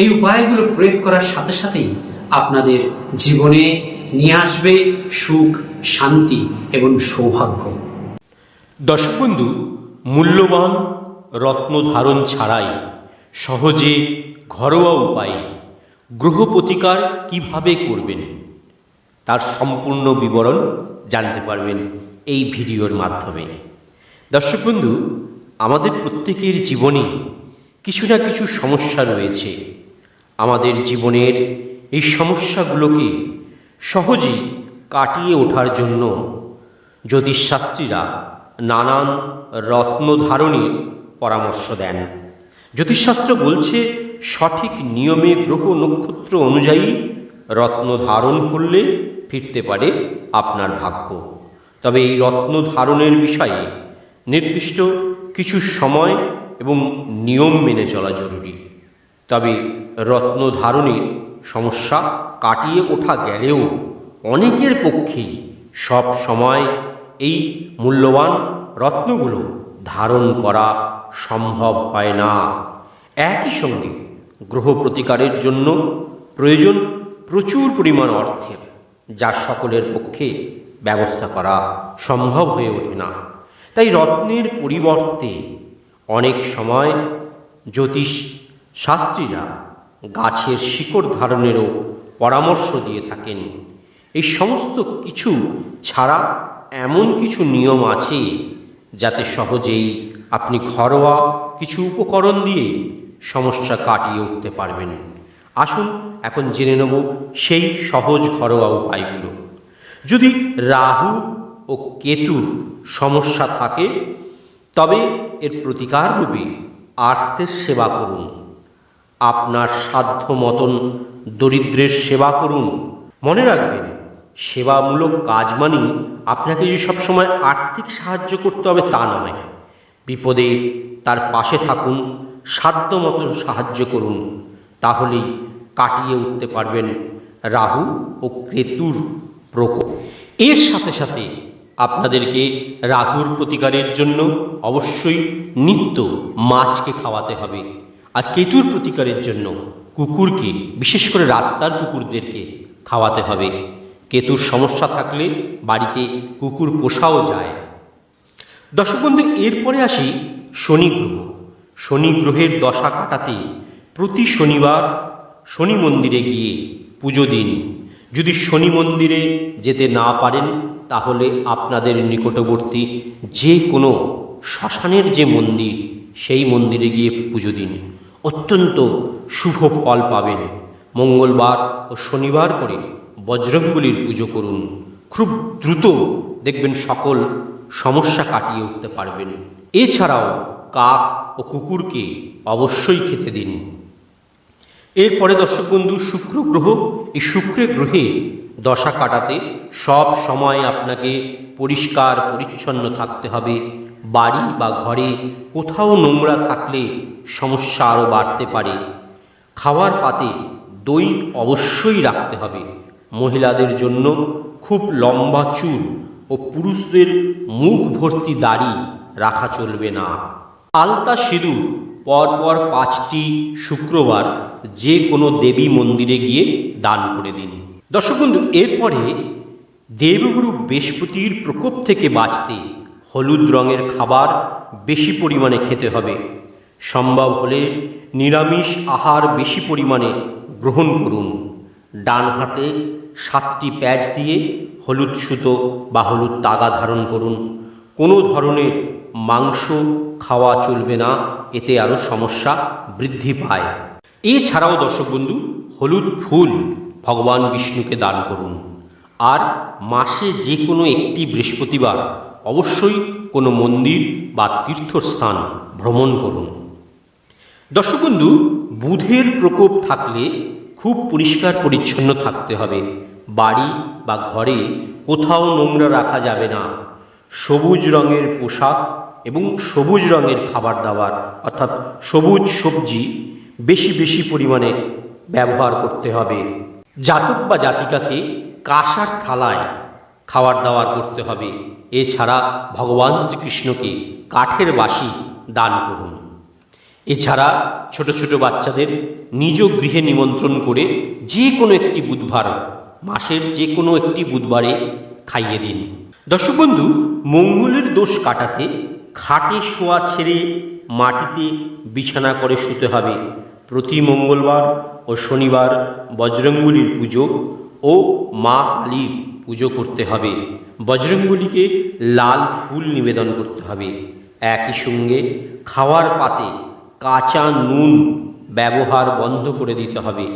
এই উপায়গুলো প্রয়োগ করার সাথে সাথেই আপনাদের জীবনে নিয়ে আসবে সুখ, শান্তি এবং সৌভাগ্য। দর্শক বন্ধু, মূল্যবান রত্ন ধারণ ছাড়াই সহজে ঘরোয়া উপায়ে গ্রহ প্রতিকার কীভাবে করবেন, তার সম্পূর্ণ বিবরণ জানতে পারবেন এই ভিডিওর মাধ্যমে। দর্শক বন্ধু, আমাদের প্রত্যেকের জীবনে কিছু না কিছু সমস্যা রয়েছে। আমাদের জীবনের এই সমস্যাগুলোকে সহজেই কাটিয়ে ওঠার জন্য জ্যোতিষশাস্ত্রীরা নানান রত্ন ধারণের পরামর্শ দেন। জ্যোতিষশাস্ত্র বলছে, সঠিক নিয়মে গ্রহ নক্ষত্র অনুযায়ী রত্ন ধারণ করলে ফিরতে পারে আপনার ভাগ্য। তবে এই রত্ন ধারণের বিষয়ে নির্দিষ্ট কিছু সময় এবং নিয়ম মেনে চলা জরুরি। তবে রত্ন ধারণের সমস্যা কাটিয়ে ওঠা গেলেও অনেকের পক্ষেই সব সময় এই মূল্যবান রত্নগুলো ধারণ করা সম্ভব হয় না। একই সঙ্গে গ্রহ প্রতিকারের জন্য প্রয়োজন প্রচুর পরিমাণ অর্থের, যা সকলের পক্ষে ব্যবস্থা করা সম্ভব হয়ে ওঠে না। তাই রত্নের পরিবর্তে অনেক সময় জ্যোতিষ শাস্ত্রীরা গাছের শিকড় ধারণেরও পরামর্শ দিয়ে থাকেন। এই সমস্ত কিছু ছাড়া এমন কিছু নিয়ম আছে যাতে সহজেই আপনি ঘরোয়া কিছু উপকরণ দিয়ে সমস্যা কাটিয়ে উঠতে পারবেন। আসুন, এখন জেনে নেব সেই সহজ ঘরোয়া উপায়গুলো। যদি রাহু ও কেতুর সমস্যা থাকে, তবে এর প্রতিকার রূপে আর্তের সেবা করুন। আপনার সাধ্য মতন দরিদ্রের সেবা করুন। মনে রাখবেন, সেবামূলক কাজ মানেই আপনাকে যে সবসময় আর্থিক সাহায্য করতে হবে তা নয়। বিপদে তার পাশে থাকুন সাধ্য মতন সাহায্য করুন। তাহলেই কাটিয়ে উঠতে পারবেন রাহু ও কেতুর প্রকোপ। এর সাথে সাথে আপনাদেরকে রাহুর প্রতিকারের জন্য অবশ্যই নিত্য মাছকে খাওয়াতে হবে। আর কেতুর প্রতিকারের জন্য কুকুরকে, বিশেষ করে রাস্তার কুকুরদেরকে খাওয়াতে হবে। কেতুর সমস্যা থাকলে বাড়িতে কুকুর পোষাও যায়। দর্শক বন্ধু, এরপরে আসি শনি গ্রহ। শনি গ্রহের দশা কাটাতে প্রতি শনিবার শনি মন্দিরে গিয়ে পুজো দিন। যদি শনি মন্দিরে যেতে না পারেন, তাহলে আপনাদের নিকটবর্তী যে কোনো শ্মশানের যে মন্দির, সেই মন্দিরে গিয়ে পুজো দিন। অত্যন্ত শুভ ফল পাবেন। মঙ্গলবার ও শনিবার করে বজরঙ্গলির পুজো করুন। খুব দ্রুত দেখবেন সকল সমস্যা কাটিয়ে উঠতে পারবেন। এছাড়াও কাক ও কুকুরকে অবশ্যই খেতে দিন। এরপরে দর্শক বন্ধু, শুক্র গ্রহ। এই শুক্রের গ্রহে দশা কাটাতে সব সময় আপনাকে পরিষ্কার, পরিচ্ছন্ন থাকতে হবে। বাড়ি বা ঘরে কোথাও নোংরা থাকলে সমস্যা আরও বাড়তে পারে। খাওয়ার পাতে দই অবশ্যই রাখতে হবে। মহিলাদের জন্য খুব লম্বা চুল ও পুরুষদের মুখ ভর্তি দাড়ি রাখা চলবে না। আলতা সিঁদুর পরপর পাঁচটি শুক্রবার যে কোনো দেবী মন্দিরে গিয়ে দান করে দিন। দর্শক বন্ধু, এরপরে দেবগুরু বৃহস্পতির প্রকোপ থেকে বাঁচতে হলুদ রঙের খাবার বেশি পরিমাণে খেতে হবে। সম্ভব হলে নিরামিষ আহার বেশি পরিমাণে গ্রহণ করুন। ডান হাতে সাতটি প্যাচ দিয়ে হলুদ সুতো বা হলুদ তাগা ধারণ করুন। কোনো ধরনের মাংস খাওয়া চলবে না, এতে আরও সমস্যা বৃদ্ধি পায়। এছাড়াও দর্শক বন্ধু, হলুদ ফুল ভগবান বিষ্ণুকে দান করুন। আর মাসে যে কোনো একটি বৃহস্পতিবার অবশ্যই কোনো মন্দির বা তীর্থস্থান ভ্রমণ করুন। দর্শক বন্ধু বুধের প্রকোপ থাকলে খুব পরিষ্কার পরিচ্ছন্ন থাকতে হবে। বাড়ি বা ঘরে কোথাও নোংরা রাখা যাবে না। সবুজ রঙের পোশাক এবং সবুজ রঙের খাবার দাবার অর্থাৎ সবুজ সবজি বেশি বেশি পরিমাণে ব্যবহার করতে হবে। জাতক বা জাতিকাকে কাঁসার থালায় খাবার দাওয়ার করতে হবে। এছাড়া ভগবান শ্রীকৃষ্ণকে কাঠের বাসি দান করুন। এছাড়া ছোট ছোট বাচ্চাদের নিজ গৃহে নিমন্ত্রণ করে যে কোনো একটি বুধবার, মাসের যে কোনো একটি বুধবারে খাইয়ে দিন। দর্শক বন্ধু, মঙ্গলের দোষ কাটাতে খাটে শোয়া ছেড়ে মাটিতে বিছানা করে শুতে হবে। প্রতি মঙ্গলবার ও শনিবার বজরঙ্গলির পুজো ও মা কালীর পুজো করতে হবে। বজরঙ্গলিকে লাল ফুল নিবেদন করতে হবে। একই সঙ্গে খাওয়ার পাতে কাঁচা নুন ব্যবহার বন্ধ করে দিতে হবে।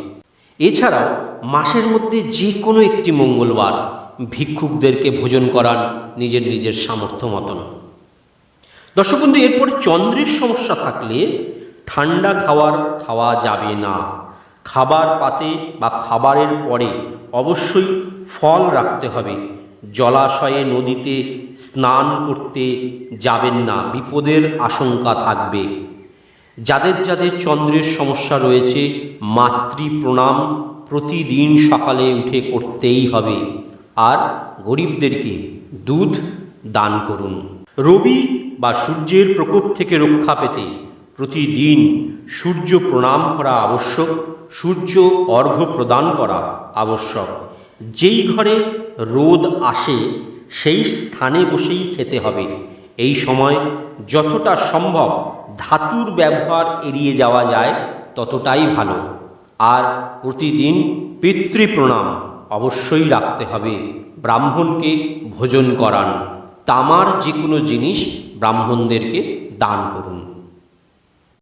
এছাড়াও মাসের মধ্যে যে কোনো একটি মঙ্গলবার ভিক্ষুকদেরকে ভোজন করান নিজের নিজের সামর্থ্য মতন। দর্শক বন্ধু, এরপরে চন্দ্রের সমস্যা থাকলে ঠান্ডা খাওয়ার খাওয়া যাবে না। খাবার পাতে বা খাবারের পরে অবশ্যই ফল রাখতে হবে। জলাশয়ে, নদীতে স্নান করতে যাবেন না। বিপদের আশঙ্কা থাকবে। যাদের যাদের চন্দ্রের সমস্যা রয়েছে মাতৃ প্রণাম প্রতিদিন সকালে উঠে করতেই হবে। আর গরিবদেরকে দুধ দান করুন। রবি বা সূর্যের প্রকোপ থেকে রক্ষা পেতে প্রতিদিন সূর্য প্রণাম করা আবশ্যক। সূর্য অর্ঘ্য প্রদান করা আবশ্যক। যেই ঘরে রোদ আসে, সেই স্থানে বসেই খেতে হবে। এই সময় যতটা সম্ভব ধাতুর ব্যবহার এড়িয়ে যাওয়া যায়, ততটাই ভালো। আর প্রতিদিন পিতৃপ্রণাম অবশ্যই রাখতে হবে। ব্রাহ্মণকে ভোজন করান। তামার যে কোনো জিনিস ব্রাহ্মণদেরকে দান করুন।